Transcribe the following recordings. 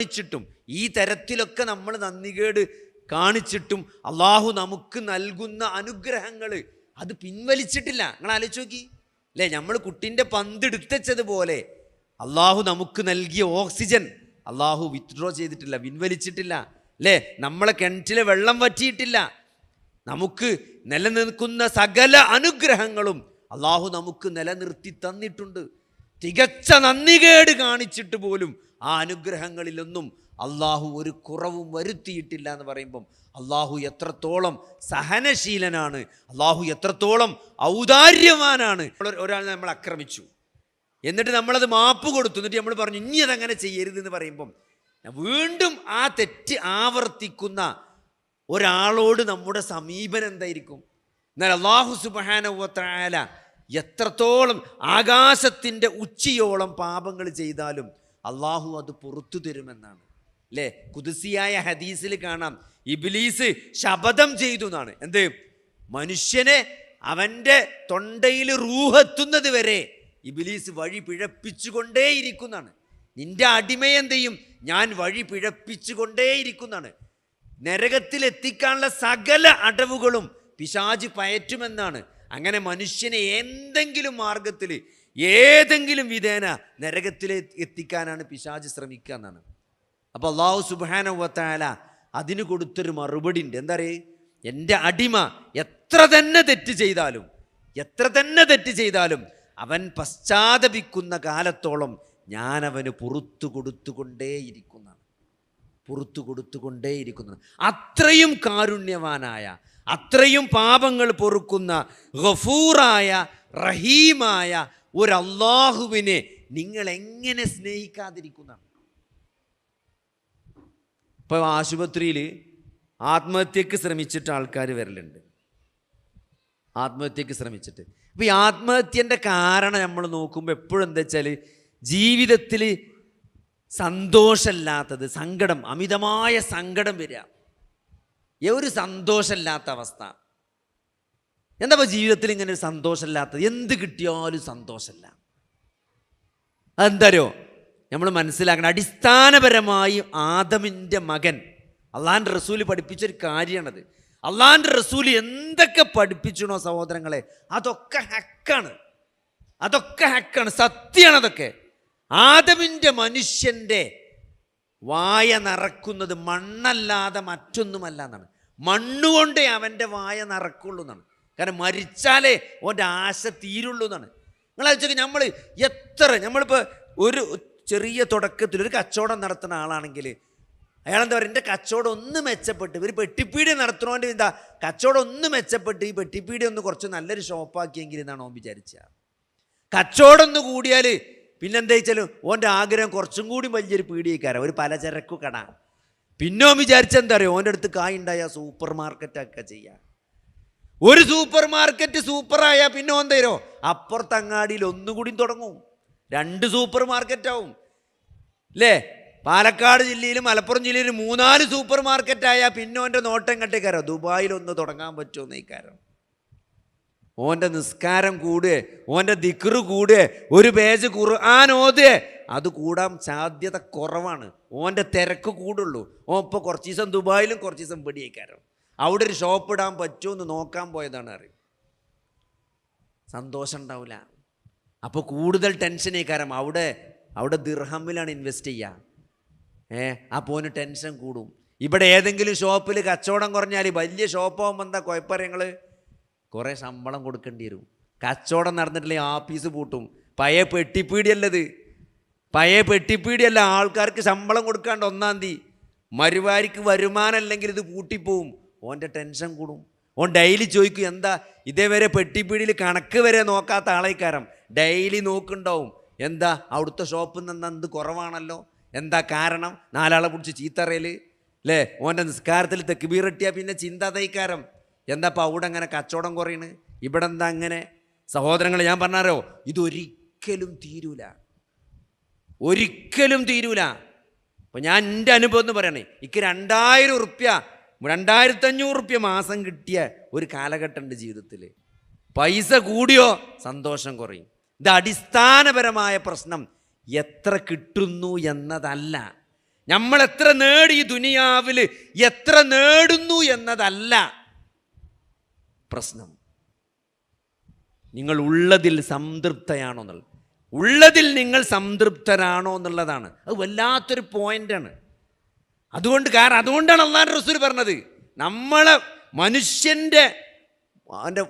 കാണിച്ചിട്ടും ഈ തരത്തിലൊക്കെ നമ്മൾ നന്ദികേട് കാണിച്ചിട്ടും അള്ളാഹു നമുക്ക് നൽകുന്ന അനുഗ്രഹങ്ങൾ അത് പിൻവലിച്ചിട്ടില്ല. നിങ്ങൾ ആലോചിച്ച് നോക്കി. അല്ലേ? നമ്മൾ കുട്ടിന്റെ പന്തെടുത്തച്ചതുപോലെ അള്ളാഹു നമുക്ക് നൽകിയ ഓക്സിജൻ അള്ളാഹു വിത്ഡ്രോ ചെയ്തിട്ടില്ല പിൻവലിച്ചിട്ടില്ല. അല്ലേ? നമ്മളെ കിണറ്റിലെ വെള്ളം വറ്റിയിട്ടില്ല. നമുക്ക് നിലനിൽക്കുന്ന സകല അനുഗ്രഹങ്ങളും അള്ളാഹു നമുക്ക് നിലനിർത്തി തന്നിട്ടുണ്ട്. തികച്ച നന്ദികേട് കാണിച്ചിട്ട് പോലും ആ അനുഗ്രഹങ്ങളിലൊന്നും അള്ളാഹു ഒരു കുറവും വരുത്തിയിട്ടില്ല എന്ന് പറയുമ്പം അള്ളാഹു എത്രത്തോളം സഹനശീലനാണ് അള്ളാഹു എത്രത്തോളം ഔദാര്യവാനാണ്. ഒരാൾ നമ്മൾ ആക്രമിച്ചു. എന്നിട്ട് നമ്മളത് മാപ്പ് കൊടുത്തു. എന്നിട്ട് നമ്മൾ പറഞ്ഞു ഇനി അതങ്ങനെ ചെയ്യരുത് എന്ന് പറയുമ്പം വീണ്ടും ആ തെറ്റ് ആവർത്തിക്കുന്ന ഒരാളോട് നമ്മുടെ സമീപനം എന്തായിരിക്കും? എന്നാൽ അള്ളാഹു സുബാനവത്തായാല എത്രത്തോളം ആകാശത്തിന്റെ ഉച്ചിയോളം പാപങ്ങൾ ചെയ്താലും അള്ളാഹു അത് പുറത്തു തരുമെന്നാണ്. അല്ലേ കുതിസിയായ ഹദീസിൽ കാണാം. ഇബിലീസ് ശപഥം ചെയ്തു എന്നാണ് എന്ത്? മനുഷ്യനെ അവന്റെ തൊണ്ടയിൽ റൂഹെത്തുന്നത് വരെ ഇബിലീസ് വഴി പിഴപ്പിച്ചുകൊണ്ടേയിരിക്കുന്നതാണ് നിന്റെ അടിമയെന്ത് ചെയ്യും? ഞാൻ വഴി പിഴപ്പിച്ചുകൊണ്ടേയിരിക്കുന്നതാണ് നരകത്തിലെത്തിക്കാനുള്ള സകല അടവുകളും പിശാജ് പയറ്റുമെന്നാണ്. അങ്ങനെ മനുഷ്യനെ എന്തെങ്കിലും മാർഗത്തിൽ ഏതെങ്കിലും വിധേന നരകത്തിലെ എത്തിക്കാനാണ് പിശാജ് ശ്രമിക്കുക എന്നാണ്. അപ്പോൾ അള്ളാഹു സുബാനവത്തായാല അതിന് കൊടുത്തൊരു മറുപടി ഉണ്ട് എന്താ പറയുക എന്റെ അടിമ എത്ര തന്നെ തെറ്റ് ചെയ്താലും എത്ര തന്നെ തെറ്റ് ചെയ്താലും അവൻ പശ്ചാത്തപിക്കുന്ന കാലത്തോളം ഞാൻ അവന് പുറത്തു കൊടുത്തുകൊണ്ടേയിരിക്കുന്നതാണ് പുറത്തു കൊടുത്തുകൊണ്ടേയിരിക്കുന്നത് അത്രയും കാരുണ്യവാനായ അത്രയും പാപങ്ങൾ പൊറുക്കുന്ന ഗഫൂറായ റഹീമായ ഒരു നിങ്ങൾ എങ്ങനെ സ്നേഹിക്കാതിരിക്കുന്ന ഇപ്പോൾ ആശുപത്രിയിൽ ആത്മഹത്യക്ക് ശ്രമിച്ചിട്ട് ആൾക്കാർ വരലുണ്ട്. ആത്മഹത്യക്ക് ശ്രമിച്ചിട്ട്. അപ്പോൾ ഈ ആത്മഹത്യന്റെ കാരണം നമ്മൾ നോക്കുമ്പോൾ എപ്പോഴും എന്താ വെച്ചാൽ ജീവിതത്തിൽ സന്തോഷമില്ലാത്തത് സങ്കടം അമിതമായ സങ്കടം വരിക. ഒരു സന്തോഷമില്ലാത്ത അവസ്ഥ. എന്താ ജീവിതത്തിൽ ഇങ്ങനെ ഒരു സന്തോഷമില്ലാത്തത്? എന്ത് കിട്ടിയാലും സന്തോഷമില്ല. അതെന്താരോ നമ്മൾ മനസ്സിലാക്കണം. അടിസ്ഥാനപരമായി ആദമിന്റെ മകൻ അള്ളാഹാന്റെ റസൂൽ പഠിപ്പിച്ചൊരു കാര്യമാണത്. അള്ളാഹാന്റെ റസൂൽ എന്തൊക്കെ പഠിപ്പിച്ചണോ സഹോദരങ്ങളെ? അതൊക്കെ ഹക്കാണ്. അതൊക്കെ ഹക്കാണ്. സത്യമാണ് അതൊക്കെ. ആദമിന്റെ മനുഷ്യന്റെ വായ നിറക്കുന്നത് മണ്ണല്ലാതെ മറ്റൊന്നുമല്ല എന്നാണ്. മണ്ണുകൊണ്ടേ അവന്റെ വായ നിറക്കുള്ളൂ എന്നാണ്. കാരണം മരിച്ചാലേ ഓന്റെ ആശ തീരുള്ളൂ എന്നാണ്. നിങ്ങൾ വെച്ചാൽ നമ്മൾ എത്ര നമ്മളിപ്പോൾ ഒരു ചെറിയ തുടക്കത്തിൽ ഒരു കച്ചവടം നടത്തുന്ന ആളാണെങ്കിൽ അയാളെന്താ പറയുക എന്റെ കച്ചവടം ഒന്ന് മെച്ചപ്പെട്ട് ഒരു പെട്ടിപ്പീടി നടത്തണോന്റെ എന്താ കച്ചവടം ഒന്ന് മെച്ചപ്പെട്ട് ഈ പെട്ടിപ്പീടി ഒന്ന് കുറച്ച് നല്ലൊരു ഷോപ്പാക്കിയെങ്കിൽ എന്നാണ് ഓൻ വിചാരിച്ചത്. കച്ചവടം ഒന്ന് കൂടിയാൽ പിന്നെന്താ വെച്ചാലും ഓന്റെ ആഗ്രഹം കുറച്ചും കൂടി വലിയൊരു പീടിയേക്കാരം ഒരു പലചരക്കു കട. പിന്നെ വിചാരിച്ച വിചാരിച്ചെന്താ അറിയോ? ഓന്റെ അടുത്ത് കായുണ്ടായ സൂപ്പർ മാർക്കറ്റൊക്കെ ചെയ്യാം. ഒരു സൂപ്പർ മാർക്കറ്റ് സൂപ്പറായാൽ പിന്നെ ഓൻ തരോ? അപ്പുറത്ത് അങ്ങാടിയിൽ ഒന്നുകൂടി തുടങ്ങും. രണ്ട് സൂപ്പർ മാർക്കറ്റാവും അല്ലേ പാലക്കാട് ജില്ലയിലും മലപ്പുറം ജില്ലയിലും മൂന്നാൽ സൂപ്പർ മാർക്കറ്റായാൽ പിന്നെ ഓന്റെ നോട്ടം കട്ടേക്കാരോ ദുബായിലൊന്ന് തുടങ്ങാൻ പറ്റുമോ എന്നേക്കാരം ഓന്റെ നിസ്കാരം കൂടുക ഓന്റെ ദിക്റ് കൂടുക ഒരു പേജ് ഖുർആൻ ഓതുക അത് കൂടാൻ സാധ്യത കുറവാണ്. ഓന്റെ തിരക്ക് കൂടുള്ളൂ. ഓൻ ഇപ്പോൾ കുറച്ച് ദിവസം ദുബായിലും കുറച്ച് ദിവസം പിടിയേക്കാരം അവിടെ ഒരു ഷോപ്പ് ഇടാൻ പറ്റുമോ എന്ന് നോക്കാൻ പോയതാണ് അറിയും സന്തോഷം ഉണ്ടാവില്ല അപ്പോൾ കൂടുതൽ ടെൻഷനേക്കാരം അവിടെ അവിടെ ദിർഹമ്മിലാണ് ഇൻവെസ്റ്റ് ചെയ്യുക ഏ അപ്പോൾ ഓന് ടെൻഷൻ കൂടും. ഇവിടെ ഏതെങ്കിലും ഷോപ്പിൽ കച്ചവടം കുറഞ്ഞാൽ വലിയ ഷോപ്പാകുമ്പോൾ എന്താ കുഴപ്പങ്ങൾ കുറേ ശമ്പളം കൊടുക്കേണ്ടി വരും. കച്ചവടം നടന്നിട്ടില്ലെങ്കിൽ ആഫീസ് പൂട്ടും. പഴയ പെട്ടിപ്പീടിയല്ലത്. പഴയ പെട്ടിപ്പീടിയല്ല ആൾക്കാർക്ക് ശമ്പളം കൊടുക്കാണ്ട് ഒന്നാം തീയതി. മരുവാരിക്ക് വരുമാനമല്ലെങ്കിൽ ഇത് പൂട്ടിപ്പോവും. ഓന്റെ ടെൻഷൻ കൂടും. ഓൻ ഡെയിലി ചോദിക്കും എന്താ ഇതേവരെ പെട്ടിപ്പീടിയിൽ കണക്ക് വരെ നോക്കാത്ത ആളേക്കാരം ഡെയിലി നോക്കുണ്ടാവും എന്താ അവിടുത്തെ ഷോപ്പിൽ നിന്ന് എന്ത് കുറവാണല്ലോ? എന്താ കാരണം? നാലാളെ പിടിച്ച് ചീത്തറയിൽ അല്ലേ ഓന്റെ നിസ്കാരത്തിൽ തെക്കുബീറെട്ടിയാൽ പിന്നെ ചിന്താതൈക്കാരം എന്താ അപ്പോൾ അവിടെ അങ്ങനെ കച്ചവടം കുറയണ്? ഇവിടെ എന്താ അങ്ങനെ? സഹോദരങ്ങൾ ഞാൻ പറഞ്ഞാരോ ഇതൊരിക്കലും തീരൂല. ഒരിക്കലും തീരൂല. അപ്പോൾ ഞാൻ എന്റെ അനുഭവം എന്ന് പറയണേ ഇക്ക് രണ്ടായിരം ഉറുപ്യ രണ്ടായിരത്തി അഞ്ഞൂറ് ഉറുപ്യ മാസം കിട്ടിയ ഒരു കാലഘട്ടം ജീവിതത്തിൽ പൈസ കൂടിയോ സന്തോഷം കുറയും. ഇത് അടിസ്ഥാനപരമായ പ്രശ്നം. എത്ര കിട്ടുന്നു എന്നതല്ല. നമ്മൾ എത്ര നേടി ഈ ദുനിയാവിൽ എത്ര നേടുന്നു എന്നതല്ല. പ്രശ്നം. നിങ്ങൾ ഉള്ളതിൽ സംതൃപ്തയാണോ എന്നുള്ളത്. ഉള്ളതിൽ നിങ്ങൾ സംതൃപ്തരാണോ എന്നുള്ളതാണ്. അത് വല്ലാത്തൊരു പോയിന്റാണ്. അതുകൊണ്ട് കാരണം അതുകൊണ്ടാണ് അള്ളാൻ റസൂൽ പറഞ്ഞത്. നമ്മളെ മനുഷ്യന്റെ അവന്റെ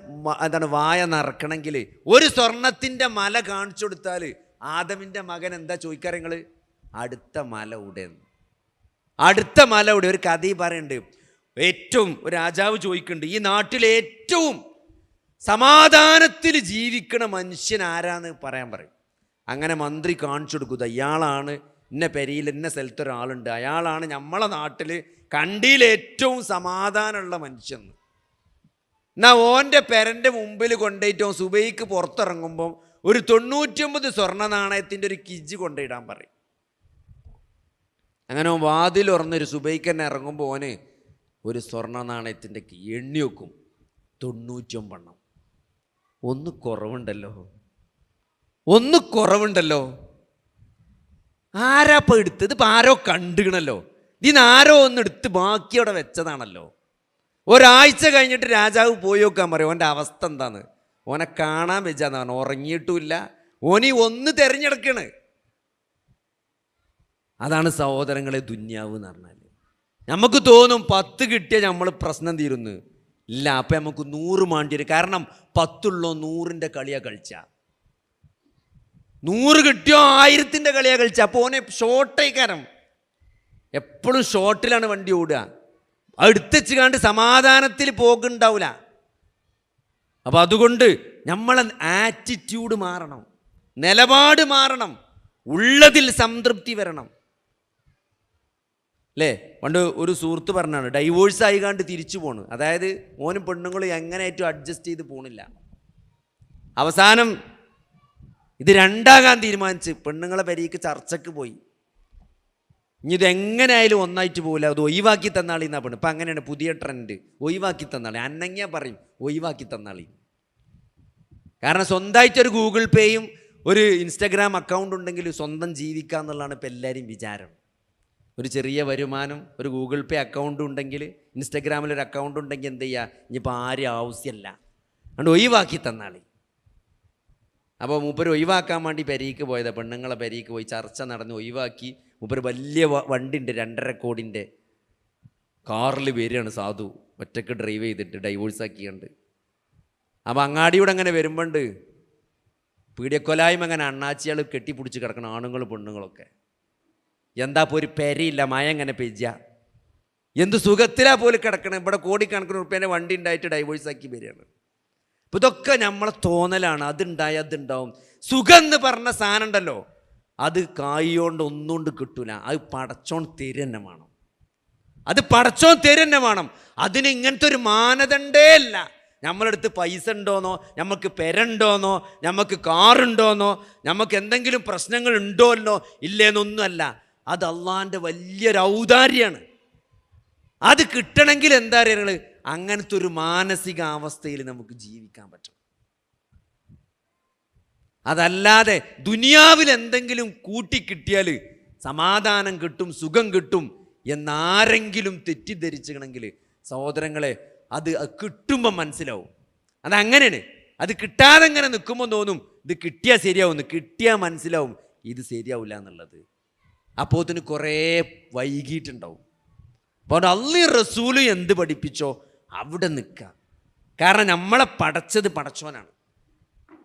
എന്താണ് വായ നിറക്കണമെങ്കിൽ ഒരു സ്വർണത്തിന്റെ മല കാണിച്ചു കൊടുത്താൽ ആദമിന്റെ മകൻ എന്താ ചോദിക്കാറ് നിങ്ങൾ അടുത്ത മല ഉടേന്ന് അടുത്ത മല ഉടേ ഒരു കഥ പറയുന്നുണ്ട്. ഏറ്റവും ഒരു രാജാവ് ചോദിക്കുന്നുണ്ട് ഈ നാട്ടിൽ ഏറ്റവും സമാധാനത്തിൽ ജീവിക്കുന്ന മനുഷ്യൻ ആരാന്ന് പറയാൻ പറയും. അങ്ങനെ മന്ത്രി കാണിച്ചു കൊടുക്കുക ഇയാളാണ് ഇന്ന പെരിയിൽ ഇന്ന സ്ഥലത്ത് ഒരാളുണ്ട് അയാളാണ് നമ്മളെ നാട്ടിൽ കണ്ടിയിൽ ഏറ്റവും സമാധാനമുള്ള മനുഷ്യൻ. എന്നാ ഓന്റെ പെരന്റെ മുമ്പിൽ ഓൻ സുബൈക്ക് പുറത്തിറങ്ങുമ്പം ഒരു തൊണ്ണൂറ്റിയൊമ്പത് സ്വർണ നാണയത്തിന്റെ ഒരു കിജ് കൊണ്ടിടാൻ പറയും. അങ്ങനെ വാതിൽ ഉറന്നൊരു സുബൈക്ക് തന്നെ ഇറങ്ങുമ്പോൾ ഓന് ഒരു സ്വർണ നാണയത്തിന്റെ എണ്ണി വെക്കും. തൊണ്ണൂറ്റൊമ്പണ്ണം. ഒന്ന് കുറവുണ്ടല്ലോ. ഒന്ന് കുറവുണ്ടല്ലോ. ആരാ ഇപ്പം എടുത്തത്? ഇപ്പം ആരോ കണ്ടുകണല്ലോ ഇതിന്ന് ആരോ ഒന്ന് എടുത്ത് ബാക്കി അവിടെ വെച്ചതാണല്ലോ. ഒരാഴ്ച കഴിഞ്ഞിട്ട് രാജാവ് പോയി നോക്കാൻ പറയും ഓന്റെ അവസ്ഥ എന്താണ് ഓനെ കാണാൻ വെച്ചാന്ന് പറഞ്ഞു. ഉറങ്ങിയിട്ടുമില്ല. ഓനി ഒന്ന് തിരഞ്ഞെടുക്കണ്. അതാണ് സഹോദരങ്ങളെ ദുന്യാവ് എന്ന് പറഞ്ഞാൽ നമുക്ക് തോന്നും പത്ത് കിട്ടിയ നമ്മൾ പ്രശ്നം തീരുന്നു. ഇല്ല അപ്പം നമുക്ക് നൂറ് മാണ്ടി വരും. കാരണം പത്തുള്ളോ നൂറിന്റെ കളിയാ കളിച്ച. നൂറ് കിട്ടിയോ ആയിരത്തിന്റെ കളിയാ കളിച്ച. അപ്പോൾ ഓനെ ഷോർട്ടേക്കാരം എപ്പോഴും ഷോർട്ടിലാണ് വണ്ടി ഓടുക. അടുത്തച്ച് കണ്ട് സമാധാനത്തിൽ പോകുന്നുണ്ടാവില്ല അപ്പോൾ അതുകൊണ്ട് നമ്മളെ ആറ്റിറ്റ്യൂഡ് മാറണം. നിലപാട് മാറണം. ഉള്ളതിൽ സംതൃപ്തി വരണം. അല്ലേ പണ്ട് ഒരു സുഹൃത്ത് പറഞ്ഞാണ് ഡൈവോഴ്സ് ആയി തിരിച്ചു പോണ്. അതായത് മോനും പെണ്ണുങ്ങളും എങ്ങനെ ഏറ്റവും അഡ്ജസ്റ്റ് ചെയ്ത് പോണില്ല. അവസാനം ഇത് രണ്ടാകാൻ തീരുമാനിച്ച് പെണ്ണുങ്ങളെ പെരീക്ക് ചർച്ചയ്ക്ക് പോയി. ഇനി ഇത് എങ്ങനെയായാലും ഒന്നായിട്ട് പോകില്ല അത് ഒഴിവാക്കി തന്നാളി എന്നാ പെണ്ണ്. ഇപ്പം അങ്ങനെയാണ് പുതിയ ട്രെൻഡ് ഒഴിവാക്കി തന്നാളി. അന്നങ്ങിയ പറയും ഒഴിവാക്കി തന്നാളി. കാരണം സ്വന്തമായിട്ട് ഒരു ഗൂഗിൾ പേയും ഒരു ഇൻസ്റ്റഗ്രാം അക്കൗണ്ട് ഉണ്ടെങ്കിൽ സ്വന്തം ജീവിക്കുക എന്നുള്ളതാണ് ഇപ്പം എല്ലാവരും വിചാരം. ഒരു ചെറിയ വരുമാനം ഒരു ഗൂഗിൾ പേ അക്കൗണ്ട് ഉണ്ടെങ്കിൽ ഇൻസ്റ്റഗ്രാമിൽ ഒരു അക്കൗണ്ട് ഉണ്ടെങ്കിൽ എന്ത് ചെയ്യുക ഇനിയിപ്പോൾ ആരും ആവശ്യമല്ല അതുകൊണ്ട് ഒഴിവാക്കി തന്നാളി. അപ്പോൾ മൂപ്പർ ഒഴിവാക്കാൻ വേണ്ടി പെരീക്ക് പോയത്. പെണ്ണുങ്ങളെ പെരീക്ക് പോയി ചർച്ച നടന്ന് ഒഴിവാക്കി. മൂപ്പർ വലിയ വ- വണ്ടിണ്ട് രണ്ടര കോടിന്റെ കാറിൽ വരികയാണ് സാധു. ഒറ്റയ്ക്ക് ഡ്രൈവ് ചെയ്തിട്ട് ഡൈവോഴ്സ് ആക്കിയുണ്ട്. അപ്പോൾ അങ്ങാടിയൂടെ അങ്ങനെ വരുമ്പോണ്ട് പീഡിയക്കൊലായ്മ അങ്ങനെ അണ്ണാച്ചികൾ കെട്ടിപ്പിടിച്ച് കിടക്കണം ആണുങ്ങളും പെണ്ണുങ്ങളൊക്കെ. എന്താ ഇപ്പോൾ ഒരു പെരയില്ല മഴ എങ്ങനെ പെയ്യ? എന്ത് സുഖത്തിലാ പോലും കിടക്കണം? ഇവിടെ കോടിക്കണക്കിന് റുപ്യേന്റെ വണ്ടി ഉണ്ടായിട്ട് ഡൈവോഴ്സ് ആക്കി വരികയാണ്. അപ്പോൾ ഇതൊക്കെ നമ്മളെ തോന്നലാണ്. അതുണ്ടായി അതുണ്ടാവും. സുഖം എന്ന് പറഞ്ഞ സാധനം ഉണ്ടല്ലോ. അത് കായോണ്ട് ഒന്നുകൊണ്ട് കിട്ടൂല. അത് പടച്ചോൺ തരുന്നെ വേണം. അത് പടച്ചോൻ തരുന്നെ വേണം. അതിന് ഇങ്ങനത്തെ ഒരു മാനദണ്ഡേ അല്ല നമ്മളടുത്ത് പൈസ ഉണ്ടോന്നോ നമുക്ക് പെരണ്ടോന്നോ നമുക്ക് കാറുണ്ടോന്നോ നമുക്ക് എന്തെങ്കിലും പ്രശ്നങ്ങൾ ഉണ്ടോന്നോ ഇല്ലേന്നൊന്നുമല്ല. അത് അള്ളാന്റെ വലിയൊരു ഔദാര്യമാണ്. അത് കിട്ടണമെങ്കിൽ എന്താ പറയുക അങ്ങനത്തെ ഒരു മാനസികാവസ്ഥയിൽ നമുക്ക് ജീവിക്കാൻ പറ്റും. അതല്ലാതെ ദുനിയാവിൽ എന്തെങ്കിലും കൂട്ടിക്കിട്ടിയാൽ സമാധാനം കിട്ടും സുഖം കിട്ടും എന്നാരെങ്കിലും തെറ്റിദ്ധരിച്ചണമെങ്കിൽ സഹോദരങ്ങളെ അത് അത് കിട്ടുമ്പോൾ മനസ്സിലാവും. അതങ്ങനെയാണ് അത് കിട്ടാതെ ഇങ്ങനെ നിൽക്കുമ്പോൾ തോന്നും ഇത് കിട്ടിയാൽ ശരിയാവും കിട്ടിയാൽ മനസ്സിലാവും ഇത് ശരിയാവില്ല എന്നുള്ളത്. അപ്പോൾ അതിന് കുറേ വൈകിട്ടുണ്ടാവും അപ്പോൾ അള്ളി റസൂൽ എന്ത് പഠിപ്പിച്ചോ അവിടെ നിൽക്കുക. കാരണം നമ്മളെ പടച്ചത് പടച്ചോനാണ്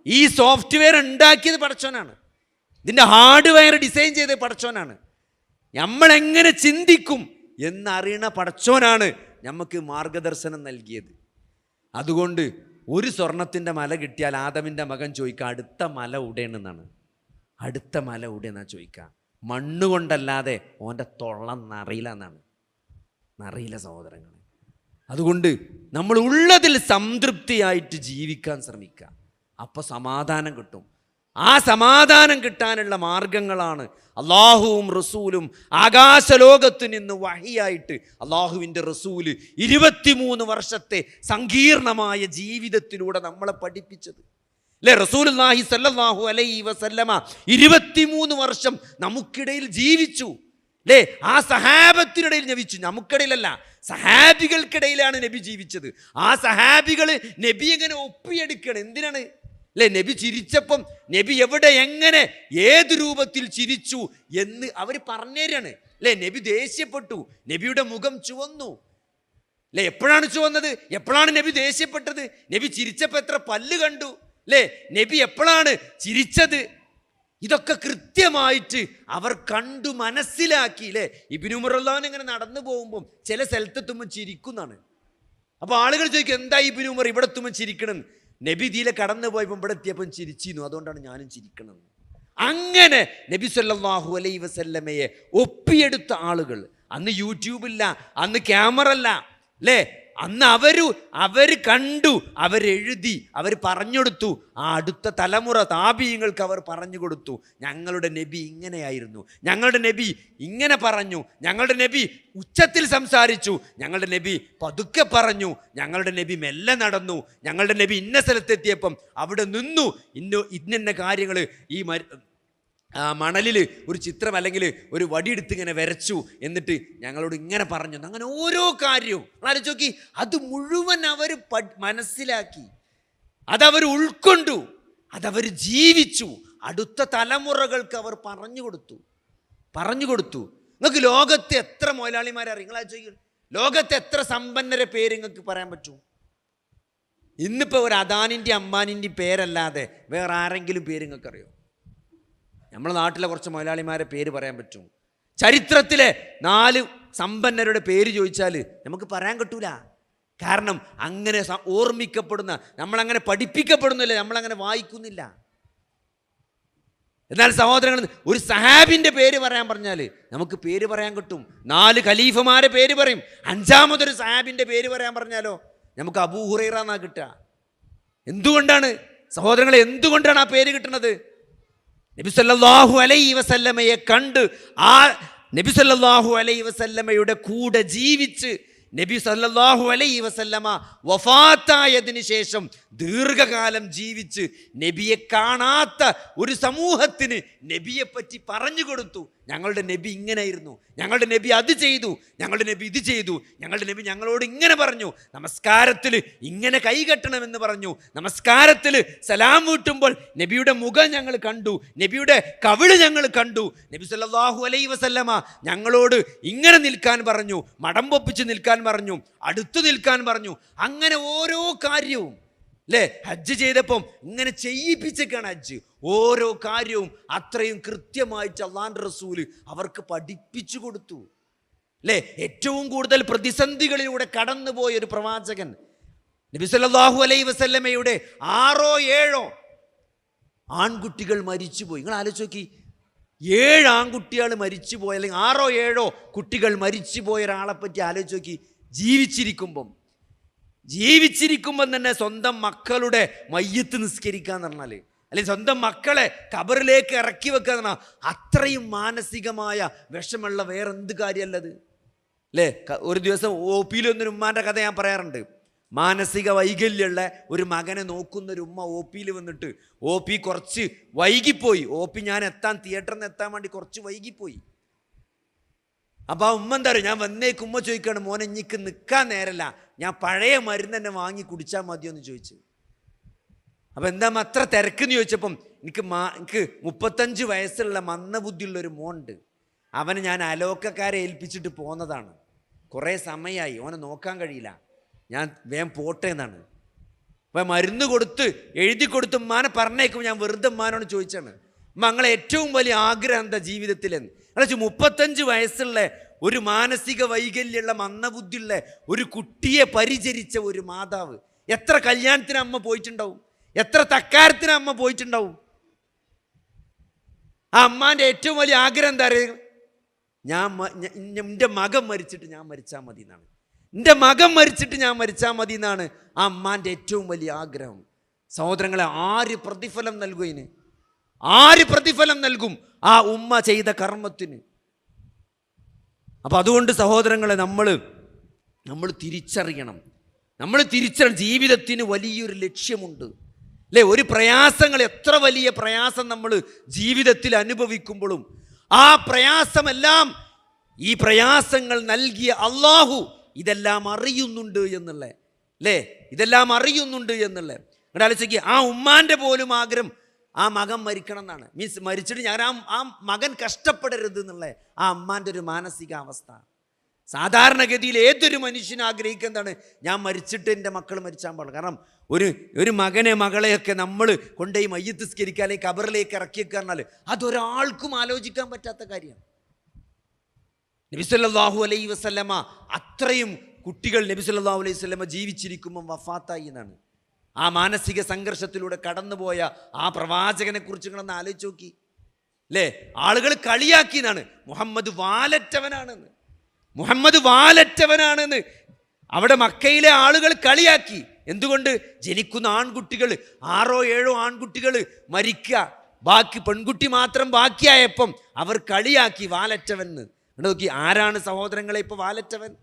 ഈ സോഫ്റ്റ്വെയർ ഉണ്ടാക്കിയത് പടച്ചോനാണ് ഇതിന്റെ ഹാർഡ്വെയർ ഡിസൈൻ ചെയ്തത് പടച്ചോനാണ് നമ്മളെങ്ങനെ ചിന്തിക്കും എന്നറിയണ പടച്ചോനാണ് നമുക്ക് മാർഗദർശനം നൽകിയത്. അതുകൊണ്ട് ഒരു സ്വർണത്തിന്റെ മല കിട്ടിയാൽ ആദമിന്റെ മകൻ ചോദിക്കുക അടുത്ത മല ഉടേണെന്നാണ് അടുത്ത മല ഉടേന്നാ ചോദിക്കുക? മണ്ണ് കൊണ്ടല്ലാതെ ഓന്റെ തൊള്ളം നറിയില്ല എന്നാണ്. നറിയില്ല സഹോദരങ്ങൾ അതുകൊണ്ട് നമ്മൾ ഉള്ളതിൽ സംതൃപ്തിയായിട്ട് ജീവിക്കാൻ ശ്രമിക്കുക. അപ്പോൾ സമാധാനം കിട്ടും. ആ സമാധാനം കിട്ടാനുള്ള മാർഗങ്ങളാണ് അള്ളാഹുവും റസൂലും ആകാശലോകത്ത് നിന്ന് വഹിയായിട്ട് അള്ളാഹുവിന്റെ റസൂൽ ഇരുപത്തിമൂന്ന് വർഷത്തെ സങ്കീർണമായ ജീവിതത്തിലൂടെ നമ്മളെ പഠിപ്പിച്ചത്. അല്ലേ റസൂലുല്ലാഹി സല്ലല്ലാഹു അലൈഹി വസല്ലമ ഇരുപത്തിമൂന്ന് വർഷം നമുക്കിടയിൽ ജീവിച്ചു. അല്ലേ ആ സഹാബത്തിനിടയിൽ നബിച്ചു. നമുക്കിടയിലല്ല സഹാബികൾക്കിടയിലാണ് നബി ജീവിച്ചത്. ആ സഹാബികൾ നബി എങ്ങനെ ഒപ്പിയെടുക്കണം? എന്തിനാണ്? അല്ലേ നബി ചിരിച്ചപ്പം നബി എവിടെ എങ്ങനെ ഏത് രൂപത്തിൽ ചിരിച്ചു എന്ന് അവർ പറഞ്ഞുതരാണ് അല്ലേ നബി ദേഷ്യപ്പെട്ടു. നബിയുടെ മുഖം ചുവന്നു. അല്ലേ എപ്പോഴാണ് ചുവന്നത്? എപ്പോഴാണ് നബി ദേഷ്യപ്പെട്ടത്? നബി ചിരിച്ചപ്പോൾ എത്ര പല്ല് കണ്ടു? അല്ലേ നബി എപ്പോഴാണ് ചിരിച്ചത്? ഇതൊക്കെ കൃത്യമായിട്ട് അവർ കണ്ടു മനസ്സിലാക്കി അല്ലേ ഇബിനുമറുള്ളവൻ ഇങ്ങനെ നടന്നു പോകുമ്പം ചില സ്ഥലത്തെത്തുമ്പോൾ ചിരിക്കുന്നതാണ്. അപ്പോൾ ആളുകൾ ചോദിക്കും എന്താ ഇബിനുമർ ഇവിടെ എത്തുമ്പോൾ ചിരിക്കണം നബി തീരെ കടന്നു പോയപ്പോൾ ഇവിടെ എത്തിയപ്പം ചിരിച്ചിരുന്നു. അതുകൊണ്ടാണ് ഞാനും ചിരിക്കണം അങ്ങനെ നബി സല്ലാഹു അലൈ വസല്ലമയെ ഒപ്പിയെടുത്ത ആളുകൾ. അന്ന് യൂട്യൂബില്ല അന്ന് ക്യാമറ അല്ല അല്ലേ അന്ന് അവർ അവർ കണ്ടു അവരെഴുതി അവർ പറഞ്ഞെടുത്തു ആ അടുത്ത തലമുറ താപീയങ്ങൾക്ക് അവർ പറഞ്ഞു കൊടുത്തു ഞങ്ങളുടെ നബി ഇങ്ങനെയായിരുന്നു. ഞങ്ങളുടെ നബി ഇങ്ങനെ പറഞ്ഞു. ഞങ്ങളുടെ നബി ഉച്ചത്തിൽ സംസാരിച്ചു. ഞങ്ങളുടെ നബി പതുക്കെ പറഞ്ഞു. ഞങ്ങളുടെ നബി മെല്ലെ നടന്നു. ഞങ്ങളുടെ നബി ഇന്ന സ്ഥലത്തെത്തിയപ്പം അവിടെ നിന്നു. ഇന്ന ഇന്ന കാര്യങ്ങൾ ഈ മണലിൽ ഒരു ചിത്രം അല്ലെങ്കിൽ ഒരു വടിയെടുത്ത് ഇങ്ങനെ വരച്ചു എന്നിട്ട് ഞങ്ങളോട് ഇങ്ങനെ പറഞ്ഞു. അങ്ങനെ ഓരോ കാര്യവും. ആലോചിച്ച് നോക്കി അത് മുഴുവൻ അവർ മനസ്സിലാക്കി. അതവർ ഉൾക്കൊണ്ടു. അതവർ ജീവിച്ചു. അടുത്ത തലമുറകൾക്ക് അവർ പറഞ്ഞു കൊടുത്തു. പറഞ്ഞു കൊടുത്തു. നിങ്ങൾക്ക് ലോകത്തെ എത്ര മുതലാളിമാരെ നിങ്ങൾ ചോദിക്കും ലോകത്തെ എത്ര സമ്പന്നരെ പേര് നിങ്ങൾക്ക് പറയാൻ പറ്റൂ? ഇന്നിപ്പോൾ ഒരു അദാനിന്റെ അമ്പാനിന്റെ പേരല്ലാതെ വേറെ ആരെങ്കിലും പേര് നിങ്ങൾക്ക് അറിയോ നമ്മുടെ നാട്ടിലെ കുറച്ച് മുതലാളിമാരെ പേര് പറയാൻ പറ്റും. ചരിത്രത്തിലെ നാല് സമ്പന്നരുടെ പേര് ചോദിച്ചാൽ നമുക്ക് പറയാൻ കിട്ടൂല. കാരണം അങ്ങനെ ഓർമ്മിക്കപ്പെടുന്ന നമ്മളങ്ങനെ പഠിപ്പിക്കപ്പെടുന്നില്ല നമ്മളങ്ങനെ വായിക്കുന്നില്ല. എന്നാൽ സഹോദരങ്ങൾ ഒരു സഹാബിന്റെ പേര് പറയാൻ പറഞ്ഞാൽ നമുക്ക് പേര് പറയാൻ കിട്ടും. നാല് ഖലീഫമാരെ പേര് പറയും. അഞ്ചാമതൊരു സഹാബിന്റെ പേര് പറയാൻ പറഞ്ഞാലോ? നമുക്ക് അബൂഹുറൈറ എന്നാ കിട്ടുക. എന്തുകൊണ്ടാണ്? സഹോദരങ്ങൾ എന്തുകൊണ്ടാണ് ആ പേര് കിട്ടുന്നത്? നബി അലൈ വസല്ലമയെ കണ്ട് ആ നബി സല്ലല്ലാഹു അലൈഹി വസല്ലമയുടെ കൂടെ ജീവിച്ച് നബി സല്ലാഹു അലൈ വസല്ലമ വഫാത്തായതിനു ശേഷം ദീർഘകാലം ജീവിച്ച് നബിയെ കാണാത്ത ഒരു സമൂഹത്തിന് നബിയെ പറ്റി പറഞ്ഞു കൊടുത്തു. ഞങ്ങളുടെ നബി ഇങ്ങനെയായിരുന്നു. ഞങ്ങളുടെ നബി അത് ചെയ്തു. ഞങ്ങളുടെ നബി ഇത് ചെയ്തു. ഞങ്ങളുടെ നബി ഞങ്ങളോട് ഇങ്ങനെ പറഞ്ഞു. നമസ്കാരത്തിൽ ഇങ്ങനെ കൈ കൈകെട്ടണമെന്ന് പറഞ്ഞു. നമസ്കാരത്തിൽ സലാം വീട്ടുമ്പോൾ നബിയുടെ മുഖം ഞങ്ങൾ കണ്ടു. നബിയുടെ കവിൾ ഞങ്ങൾ കണ്ടു. നബി സല്ലാഹു അലൈ വസല്ലമ ഞങ്ങളോട് ഇങ്ങനെ നിൽക്കാൻ പറഞ്ഞു. മടം പൊപ്പിച്ച് നിൽക്കാൻ പറഞ്ഞു. അടുത്തു നിൽക്കാൻ പറഞ്ഞു. അങ്ങനെ ഓരോ കാര്യവും അല്ലേ ഹജ്ജ് ചെയ്തപ്പം ഇങ്ങനെ ചെയ്യിപ്പിച്ചേക്കാണ് ഹജ്ജ്. ഓരോ കാര്യവും അത്രയും കൃത്യമായിട്ട് അള്ളാൻ റസൂൽ അവർക്ക് പഠിപ്പിച്ചു കൊടുത്തു. അല്ലേ ഏറ്റവും കൂടുതൽ പ്രതിസന്ധികളിലൂടെ കടന്നുപോയ ഒരു പ്രവാചകൻ നബി സല്ലല്ലാഹു അലൈഹി വസല്ലമയുടെ ആറോ ഏഴോ ആൺകുട്ടികൾ മരിച്ചുപോയി. നിങ്ങൾ ആലോചിച്ച് നോക്കി. ഏഴ് ആൺകുട്ടികൾ മരിച്ചുപോയ അല്ലെങ്കിൽ ആറോ ഏഴോ കുട്ടികൾ മരിച്ചുപോയ ഒരാളെ പറ്റി ആലോചിച്ച് നോക്കി. ജീവിച്ചിരിക്കുമ്പം ജീവിച്ചിരിക്കുമ്പം തന്നെ സ്വന്തം മക്കളുടെ മയ്യത്ത് നിസ്കരിക്കുക എന്ന് പറഞ്ഞാൽ അല്ലെങ്കിൽ സ്വന്തം മക്കളെ കബറിലേക്ക് ഇറക്കി വെക്കുക എന്ന് പറഞ്ഞാൽ അത്രയും മാനസികമായ വിഷമുള്ള വേറെ എന്ത് കാര്യമല്ലത്? അല്ലേ ഒരു ദിവസം ഒ പിയിൽ ഒന്നൊരു ഉമ്മാന്റെ കഥ ഞാൻ പറയാറുണ്ട്. മാനസിക വൈകല്യമുള്ള ഒരു മകനെ നോക്കുന്ന ഒരു ഉമ്മ ഒ പിയിൽ വന്നിട്ട് ഒ പി കുറച്ച് വൈകിപ്പോയി. ഒ പി ഞാൻ എത്താൻ തിയേറ്ററിൽ നിന്ന് എത്താൻ വേണ്ടി കുറച്ച് വൈകിപ്പോയി. അപ്പോൾ ആ ഉമ്മ എന്താ പറയുക ഞാൻ വന്നേക്ക് ഉമ്മ ചോദിക്കുകയാണ് മോനെ ഇഞ്ഞിക്ക് നിൽക്കാൻ നേരല്ല. ഞാൻ പഴയ മരുന്ന് തന്നെ വാങ്ങി കുടിച്ചാൽ മതിയോ എന്ന് ചോദിച്ചു. അപ്പം എന്താ അത്ര തിരക്കെന്ന് ചോദിച്ചപ്പം എനിക്ക് മാ എനിക്ക് മുപ്പത്തഞ്ച് വയസ്സുള്ള മന്ദബുദ്ധിയുള്ള ഒരു മോണ്ട് അവനെ ഞാൻ അലോക്കക്കാരെ ഏൽപ്പിച്ചിട്ട് പോന്നതാണ്. കുറേ സമയമായി ഓനെ നോക്കാൻ കഴിയില്ല. ഞാൻ വേം പോട്ടെ എന്നാണ്. അപ്പം മരുന്ന് കൊടുത്ത് എഴുതി കൊടുത്ത് ഉമ്മാനെ പറഞ്ഞേക്കും ഞാൻ വെറുതെ ഉമ്മാനോട് ചോദിച്ചാണ്. മങ്ങളെ ഏറ്റവും വലിയ ആഗ്രഹം എന്താ ജീവിതത്തിലെന്ന്? എന്നുവെച്ചാൽ മുപ്പത്തഞ്ച് വയസ്സുള്ള ഒരു മാനസിക വൈകല്യമുള്ള മന്ദബുദ്ധിയുള്ള ഒരു കുട്ടിയെ പരിചരിച്ച ഒരു മാതാവ്. എത്ര കല്യാണത്തിന് അമ്മ പോയിട്ടുണ്ടാവും? എത്ര തക്കാരത്തിന് അമ്മ പോയിട്ടുണ്ടാവും? ആ അമ്മാന്റെ ഏറ്റവും വലിയ ആഗ്രഹം എന്താ പറയുക ഞാൻ എന്റെ മകൻ മരിച്ചിട്ട് ഞാൻ മരിച്ചാൽ മതി എന്നാണ് എന്റെ മകൻ മരിച്ചിട്ട് ഞാൻ മരിച്ചാൽ മതി എന്നാണ് ആ അമ്മാന്റെ ഏറ്റവും വലിയ ആഗ്രഹം. സഹോദരങ്ങളെ ആര് പ്രതിഫലം നൽകും ഇതിന്? ആര് പ്രതിഫലം നൽകും ആ ഉമ്മ ചെയ്ത കർമ്മത്തിന്? അപ്പം അതുകൊണ്ട് സഹോദരങ്ങളെ നമ്മൾ നമ്മൾ തിരിച്ചറിയണം. നമ്മൾ തിരിച്ചറിയണം. ജീവിതത്തിന് വലിയൊരു ലക്ഷ്യമുണ്ട്. അല്ലേ? ഒരു പ്രയാസങ്ങൾ എത്ര വലിയ പ്രയാസം നമ്മൾ ജീവിതത്തിൽ അനുഭവിക്കുമ്പോഴും ആ പ്രയാസമെല്ലാം ഈ പ്രയാസങ്ങൾ നൽകിയ അള്ളാഹു ഇതെല്ലാം അറിയുന്നുണ്ട് എന്നുള്ള അല്ലേ? ഇതെല്ലാം അറിയുന്നുണ്ട് എന്നുള്ള. എന്നിട്ട് ആലോചിക്കുക ആ ഉമ്മാന്റെ പോലും ആഗ്രഹം ആ മകൻ മരിക്കണം എന്നാണ് മീൻസ് മരിച്ചിട്ട് ഞാൻ ആ ആ മകൻ കഷ്ടപ്പെടരുത് എന്നുള്ള ആ അമ്മാന്റെ ഒരു മാനസികാവസ്ഥ. സാധാരണഗതിയിൽ ഏതൊരു മനുഷ്യൻ ആഗ്രഹിക്കുന്നതാണ് ഞാൻ മരിച്ചിട്ട് എന്റെ മക്കൾ മരിച്ചാൽ പാടില്ല കാരണം ഒരു ഒരു മകനെ മകളെയൊക്കെ നമ്മൾ കൊണ്ടുപോയി മയ്യത്ത് സ്കരിക്കുക അല്ലെങ്കിൽ കബറിലേക്ക് ഇറക്കി വെക്കുക പറഞ്ഞാൽ അതൊരാൾക്കും ആലോചിക്കാൻ പറ്റാത്ത കാര്യമാണ് നബിസല്ലാഹു അലൈ വസല്ലമ അത്രയും കുട്ടികൾ നബിസല്ലാഹു അലൈഹി വസല്ലമ ജീവിച്ചിരിക്കുമ്പം വഫാത്തായി എന്നാണ്. ആ മാനസിക സംഘർഷത്തിലൂടെ കടന്നുപോയ ആ പ്രവാചകനെ കുറിച്ച് നിങ്ങളൊന്ന് ആലോചിച്ച് നോക്കി. അല്ലേ ആളുകൾ കളിയാക്കി എന്നാണ് മുഹമ്മദ് വാലറ്റവനാണെന്ന്. മുഹമ്മദ് വാലറ്റവനാണെന്ന്. അവിടെ മക്കയിലെ ആളുകൾ കളിയാക്കി. എന്തുകൊണ്ട്? ജനിക്കുന്ന ആൺകുട്ടികൾ ആറോ ഏഴോ ആൺകുട്ടികൾ മരിക്കുക. ബാക്കി പെൺകുട്ടി മാത്രം ബാക്കിയായപ്പം അവർ കളിയാക്കി വാലറ്റവൻ എന്ന്. നോക്കി ആരാണ് സഹോദരങ്ങളെ ഇപ്പൊ വാലറ്റവൻ?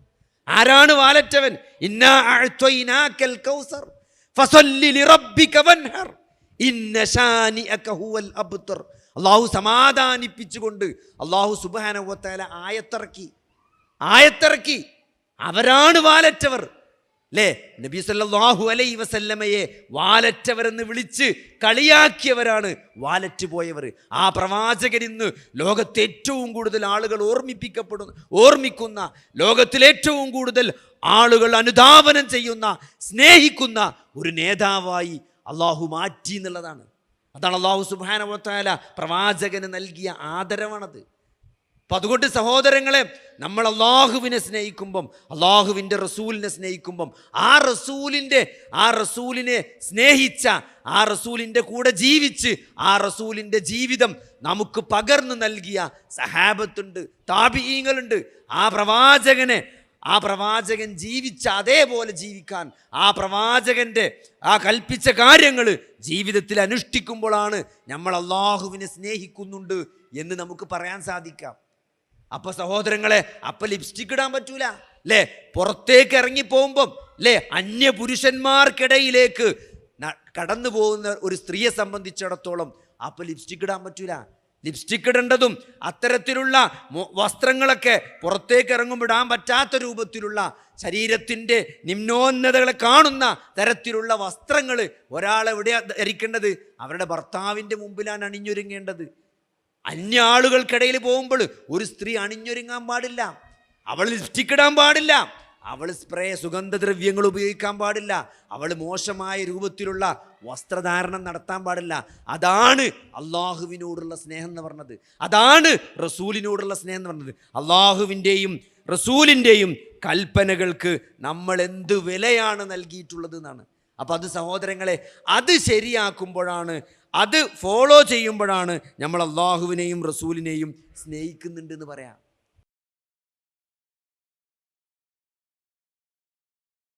ആരാണ് വാലറ്റവൻ? ഇന്നാ കൗസർ. അള്ളാഹു സമാധാനിപ്പിച്ചുകൊണ്ട് അള്ളാഹു സുബ്ഹാനഹു വതആല ആയത്തിറക്കി. ആയത്തിറക്കി. അവരാണ് വാലറ്റവർ. അല്ലേ നബി സല്ലാഹു അലൈ വസല്ലമയെ വാലറ്റവരെന്ന് വിളിച്ച് കളിയാക്കിയവരാണ് വാലറ്റ് പോയവർ. ആ പ്രവാചകൻ ഇന്ന് ലോകത്തെ ഏറ്റവും കൂടുതൽ ആളുകൾ ഓർമ്മിപ്പിക്കപ്പെടുന്ന ഓർമ്മിക്കുന്ന ലോകത്തിലേറ്റവും കൂടുതൽ ആളുകൾ അനുധാവനം ചെയ്യുന്ന സ്നേഹിക്കുന്ന ഒരു നേതാവായി അള്ളാഹു മാറ്റി എന്നുള്ളതാണ്. അതാണ് അള്ളാഹു സുബാനവത്തായ പ്രവാചകന് നൽകിയ ആദരവാണത്. അപ്പം അതുകൊണ്ട് സഹോദരങ്ങളെ നമ്മൾ അള്ളാഹുവിനെ സ്നേഹിക്കുമ്പം അള്ളാഹുവിന്റെ റസൂലിനെ സ്നേഹിക്കുമ്പം ആ റസൂലിന്റെ ആ റസൂലിനെ സ്നേഹിച്ച ആ റസൂലിന്റെ കൂടെ ജീവിച്ച് ആ റസൂലിന്റെ ജീവിതം നമുക്ക് പകർന്നു നൽകിയ സഹാബത്തുണ്ട് താപീയങ്ങളുണ്ട് ആ പ്രവാചകനെ ആ പ്രവാചകൻ ജീവിച്ച അതേപോലെ ജീവിക്കാൻ ആ പ്രവാചകന്റെ ആ കൽപ്പിച്ച കാര്യങ്ങൾ ജീവിതത്തിൽ അനുഷ്ഠിക്കുമ്പോഴാണ് നമ്മൾ അള്ളാഹുവിനെ സ്നേഹിക്കുന്നുണ്ട് എന്ന് നമുക്ക് പറയാൻ സാധിക്കാം. അപ്പൊ സഹോദരങ്ങളെ അപ്പൊ ലിപ്സ്റ്റിക് ഇടാൻ പറ്റൂല. അല്ലേ പുറത്തേക്ക് ഇറങ്ങി പോകുമ്പം അല്ലേ അന്യ പുരുഷന്മാർക്കിടയിലേക്ക് കടന്നു പോകുന്ന ഒരു സ്ത്രീയെ സംബന്ധിച്ചിടത്തോളം അപ്പൊ ലിപ്സ്റ്റിക് ഇടാൻ പറ്റൂല. ലിപ്സ്റ്റിക് ഇടേണ്ടതും അത്തരത്തിലുള്ള വസ്ത്രങ്ങളൊക്കെ പുറത്തേക്ക് ഇറങ്ങുമ്പോൾ ഇടാൻ പറ്റാത്ത രൂപത്തിലുള്ള ശരീരത്തിന്റെ നിമ്നോന്നതകളെ കാണുന്ന തരത്തിലുള്ള വസ്ത്രങ്ങൾ ഒരാളെവിടെ ധരിക്കേണ്ടത്? അവരുടെ ഭർത്താവിന്റെ മുമ്പിലാണ് അണിഞ്ഞൊരുങ്ങേണ്ടത്. അന്യ ആളുകൾക്കിടയിൽ പോകുമ്പോൾ ഒരു സ്ത്രീ അണിഞ്ഞൊരുങ്ങാൻ പാടില്ല അവൾ ലിപ്സ്റ്റിക് ഇടാൻ പാടില്ല അവൾ സ്പ്രേ സുഗന്ധദ്രവ്യങ്ങൾ ഉപയോഗിക്കാൻ പാടില്ല അവൾ മോശമായ രൂപത്തിലുള്ള വസ്ത്രധാരണം നടത്താൻ പാടില്ല. അതാണ് അള്ളാഹുവിനോടുള്ള സ്നേഹം എന്ന് പറഞ്ഞത്. അതാണ് റസൂലിനോടുള്ള സ്നേഹം എന്ന് പറഞ്ഞത്. അള്ളാഹുവിന്റെയും റസൂലിന്റെയും കൽപ്പനകൾക്ക് നമ്മൾ എന്ത് വിലയാണ് നൽകിയിട്ടുള്ളത് എന്നാണ്. അപ്പം അത് സഹോദരങ്ങളെ അത് ശരിയാക്കുമ്പോഴാണ് അത് ഫോളോ ചെയ്യുമ്പോഴാണ് നമ്മൾ അള്ളാഹുവിനെയും റസൂലിനെയും സ്നേഹിക്കുന്നുണ്ടെന്ന് പറയാം.